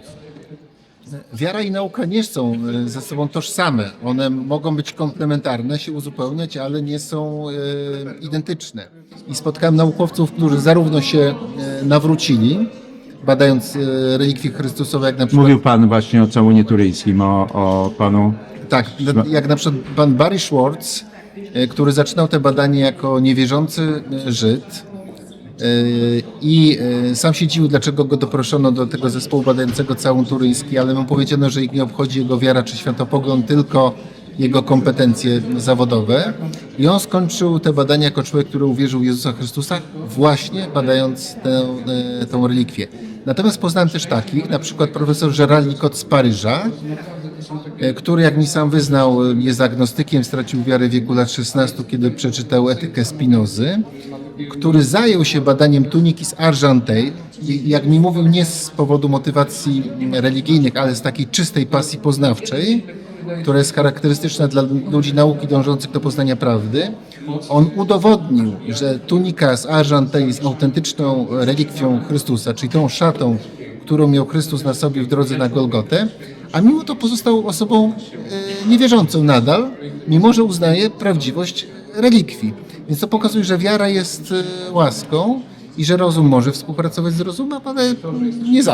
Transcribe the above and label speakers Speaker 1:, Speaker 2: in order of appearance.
Speaker 1: koniec.
Speaker 2: Wiara i nauka nie są e, ze sobą tożsame. One mogą być komplementarne, się uzupełniać, ale nie są e, identyczne. I spotkałem naukowców, którzy zarówno się e, nawrócili, badając relikwie Chrystusowe, jak na przykład
Speaker 3: Mówił Pan właśnie o całunie turyjskim, o, o Panu.
Speaker 2: Tak, jak na przykład pan Barry Schwartz, który zaczynał te badania jako niewierzący Żyd i e, sam się dziwił, dlaczego go doproszono do tego zespołu badającego całą turyjski, ale mu powiedziano, że ich nie obchodzi jego wiara czy światopogląd, tylko jego kompetencje zawodowe. I on skończył te badania jako człowiek, który uwierzył w Jezusa Chrystusa, właśnie badając tę, e, tą relikwię. Natomiast poznałem też takich, na przykład profesor Gerald Nicot z Paryża, e, który, jak mi sam wyznał, jest agnostykiem, stracił wiarę w wieku lat 16, kiedy przeczytał etykę Spinozy, który zajął się badaniem tuniki z Argentej, jak mi mówił, nie z powodu motywacji religijnych, ale z takiej czystej pasji poznawczej, która jest charakterystyczna dla ludzi nauki dążących do poznania prawdy. On udowodnił, że tunika z Argentej jest autentyczną relikwią Chrystusa, czyli tą szatą, którą miał Chrystus na sobie w drodze na Golgotę, a mimo to pozostał osobą e, niewierzącą nadal, mimo że uznaje prawdziwość relikwii. Więc to pokazuje, że wiara jest e, łaską i że rozum może współpracować z rozumem, ale nie zawsze.